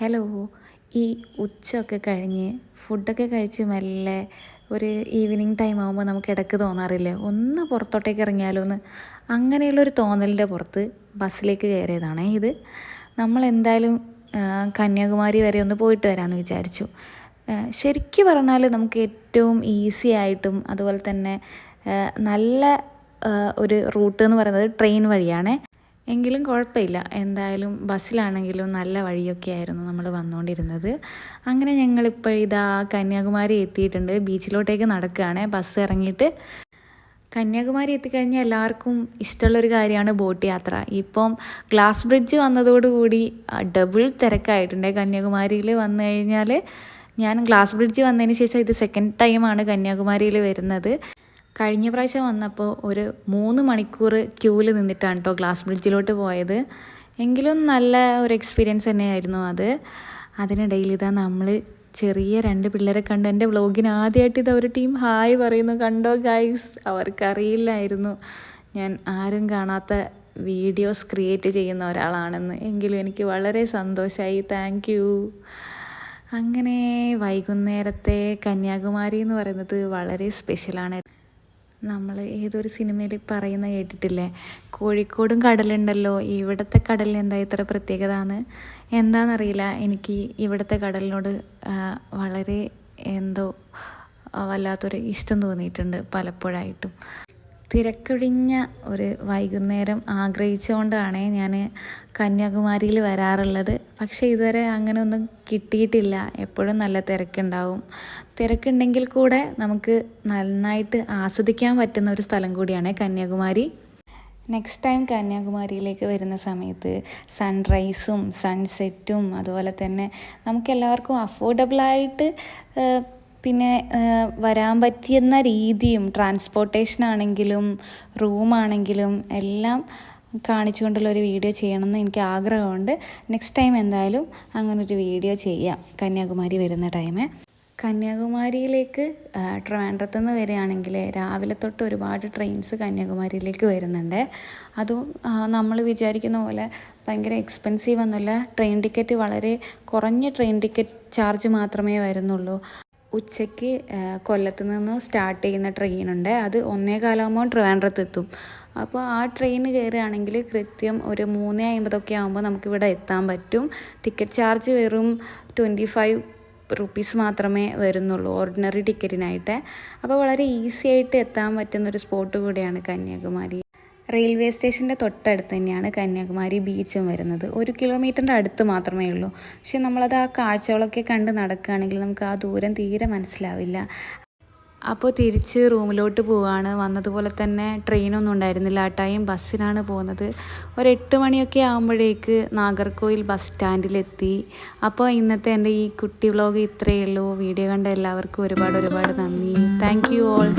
Hello ഈ ഉച്ചയൊക്കെ കഴിഞ്ഞ് ഫുഡൊക്കെ കഴിച്ച് മെല്ലെ ഒരു ഈവനിങ് ടൈം ആകുമ്പോൾ നമുക്ക് ഇടയ്ക്ക് തോന്നാറില്ലേ? ഒന്ന് പുറത്തോട്ടേക്ക് ഇറങ്ങിയാലോ എന്ന്. അങ്ങനെയുള്ളൊരു തോന്നലിന്റെ പുറത്ത് ബസ്സിലേക്ക് കയറിയതാണേ ഇത്. നമ്മൾ എന്തായാലും കന്യാകുമാരി വരെ ഒന്ന് പോയിട്ട് വരാമെന്ന് വിചാരിച്ചു. ശരിക്കും പറഞ്ഞാൽ നമുക്ക് ഏറ്റവും ഈസി ആയിട്ടും അതുപോലെ തന്നെ നല്ല ഒരു റൂട്ട് എന്ന് പറയുന്നത് ട്രെയിൻ വഴിയാണേ. എങ്കിലും കുഴപ്പമില്ല. എന്തായാലും ബസ്സിലാണെങ്കിലും നല്ല വഴിയൊക്കെ ആയിരുന്നു നമ്മൾ വന്നുകൊണ്ടിരുന്നത്. അങ്ങനെ ഞങ്ങളിപ്പോൾ ഇതാ കന്യാകുമാരി എത്തിയിട്ടുണ്ട്. ബീച്ചിലോട്ടേക്ക് നടക്കുകയാണ്. ബസ് ഇറങ്ങിയിട്ട് കന്യാകുമാരി എത്തിക്കഴിഞ്ഞാൽ എല്ലാവർക്കും ഇഷ്ടമുള്ളൊരു കാര്യമാണ് ബോട്ട് യാത്ര. ഇപ്പം ഗ്ലാസ് ബ്രിഡ്ജ് വന്നതോടുകൂടി ഡബിൾ തിരക്കായിട്ടുണ്ട്. കന്യാകുമാരിയിൽ വന്നു കഴിഞ്ഞാൽ ഞാൻ ഗ്ലാസ് ബ്രിഡ്ജ് വന്നതിന് ശേഷം ഇത് സെക്കൻഡ് ടൈമാണ് കന്യാകുമാരിയിൽ വരുന്നത്. കഴിഞ്ഞ പ്രാവശ്യം വന്നപ്പോൾ ഒരു മൂന്ന് മണിക്കൂർ ക്യൂവിൽ നിന്നിട്ടാണ് കേട്ടോ ഗ്ലാസ് ബ്രിഡ്ജിലോട്ട് പോയത്. എങ്കിലും നല്ല ഒരു എക്സ്പീരിയൻസ് തന്നെയായിരുന്നു അത്. അതിനിടയിൽ ഇതാ നമ്മൾ ചെറിയ രണ്ട് പിള്ളേരെ കണ്ട് എന്റെ വ്ളോഗിന് ആദ്യമായിട്ട് ഇത് ഒരു ടീം ഹായ് പറയുന്നു. കണ്ടോ ഗൈസ് അവർക്കറിയില്ലായിരുന്നു. ഞാൻ ആരും കാണാത്ത വീഡിയോസ് ക്രിയേറ്റ് ചെയ്യുന്ന ഒരാളാണെന്ന്. എങ്കിലും എനിക്ക് വളരെ സന്തോഷമായി താങ്ക് യു അങ്ങനെ വൈകുന്നേരത്തെ കന്യാകുമാരി എന്ന് പറയുന്നത് വളരെ സ്പെഷ്യലാണ് നമ്മൾ ഏതൊരു സിനിമയിൽ പറയുന്ന കേട്ടിട്ടില്ലേ? കോഴിക്കോടും കടലുണ്ടല്ലോ ഇവിടുത്തെ കടൽ എന്താ ഇത്ര പ്രത്യേകത എന്ന് എന്താണെന്നറിയില്ല എനിക്ക് ഇവിടുത്തെ കടലിനോട് വളരെ എന്തോ വല്ലാത്തൊരു ഇഷ്ടം തോന്നിയിട്ടുണ്ട് പലപ്പോഴായിട്ടും. തിരക്കൊഴിഞ്ഞ ഒരു വൈകുന്നേരം ആഗ്രഹിച്ചുകൊണ്ടാണ് ഞാൻ കന്യാകുമാരിയിൽ വരാറുള്ളത്. പക്ഷേ ഇതുവരെ അങ്ങനെ ഒന്നും കിട്ടിയിട്ടില്ല. എപ്പോഴും നല്ല തിരക്കുണ്ടാവും. തിരക്കുണ്ടെങ്കിൽ കൂടെ നമുക്ക് നന്നായിട്ട് ആസ്വദിക്കാൻ പറ്റുന്ന ഒരു സ്ഥലം കൂടിയാണ് കന്യാകുമാരി. നെക്സ്റ്റ് ടൈം കന്യാകുമാരിയിലേക്ക് വരുന്ന സമയത്ത് സൺറൈസും സൺസെറ്റും അതുപോലെ തന്നെ നമുക്കെല്ലാവർക്കും അഫോർഡബിളായിട്ട് പിന്നെ വരാൻ പറ്റുന്ന രീതിയും ട്രാൻസ്പോർട്ടേഷൻ ആണെങ്കിലും റൂമാണെങ്കിലും എല്ലാം കാണിച്ചുകൊണ്ടുള്ള ഒരു വീഡിയോ ചെയ്യണമെന്ന് എനിക്ക് ആഗ്രഹമുണ്ട്. നെക്സ്റ്റ് ടൈം എന്തായാലും അങ്ങനൊരു വീഡിയോ ചെയ്യാം. കന്യാകുമാരി വരുന്ന ടൈമേ കന്യാകുമാരിയിലേക്ക് ട്രിവാൻഡ്രത്ത് നിന്ന് വരികയാണെങ്കിൽ രാവിലെ തൊട്ട് ഒരുപാട് ട്രെയിൻസ് കന്യാകുമാരിയിലേക്ക് വരുന്നുണ്ട്. അതും നമ്മൾ വിചാരിക്കുന്ന പോലെ ഭയങ്കര എക്സ്പെൻസീവ് ഒന്നുമില്ല ട്രെയിൻ ടിക്കറ്റ് വളരെ കുറഞ്ഞ ട്രെയിൻ ടിക്കറ്റ് ചാർജ് മാത്രമേ വരുന്നുള്ളൂ. ഉച്ചയ്ക്ക് കൊല്ലത്ത് നിന്ന് സ്റ്റാർട്ട് ചെയ്യുന്ന ട്രെയിനുണ്ട് അത് ഒന്നേ കാലമാകുമ്പോൾ ട്രിവാൻഡ്രത്ത് എത്തും. അപ്പോൾ ആ ട്രെയിൻ കയറുകയാണെങ്കിൽ കൃത്യം ഒരു മൂന്ന് അമ്പതൊക്കെ ആകുമ്പോൾ നമുക്കിവിടെ എത്താൻ പറ്റും. ടിക്കറ്റ് ചാർജ് വെറും ട്വന്റി ഫൈവ് റുപ്പീസ് മാത്രമേ വരുന്നുള്ളൂ ഓർഡിനറി ടിക്കറ്റിനായിട്ട് അപ്പോൾ വളരെ ഈസി ആയിട്ട് എത്താൻ പറ്റുന്ന ഒരു സ്പോട്ട് കൂടിയാണ് കന്യാകുമാരി. റെയിൽവേ സ്റ്റേഷന്റെ തൊട്ടടുത്ത് തന്നെയാണ് കന്യാകുമാരി ബീച്ചും വരുന്നത്. ഒരു കിലോമീറ്ററിന്റെ അടുത്ത് മാത്രമേ ഉള്ളൂ. പക്ഷെ നമ്മളത് ആ കാഴ്ചകളൊക്കെ കണ്ട് നടക്കുകയാണെങ്കിൽ നമുക്ക് ആ ദൂരം തീരെ മനസ്സിലാവില്ല. അപ്പോൾ തിരിച്ച് റൂമിലോട്ട് പോവുകയാണ്. വന്നതുപോലെ തന്നെ ട്രെയിനൊന്നും ഉണ്ടായിരുന്നില്ല. ആ ടൈം ബസ്സിനാണ് പോകുന്നത്. ഒരു എട്ട് മണിയൊക്കെ ആകുമ്പോഴേക്ക് നാഗർകോയിൽ ബസ് സ്റ്റാൻഡിലെത്തി. അപ്പോൾ ഇന്നത്തെ എന്റെ ഈ കുട്ടി വ്ലോഗ് ഇത്രയേ ഉള്ളൂ. വീഡിയോ കണ്ട എല്ലാവർക്കും ഒരുപാട് ഒരുപാട് നന്ദി. Thank you all.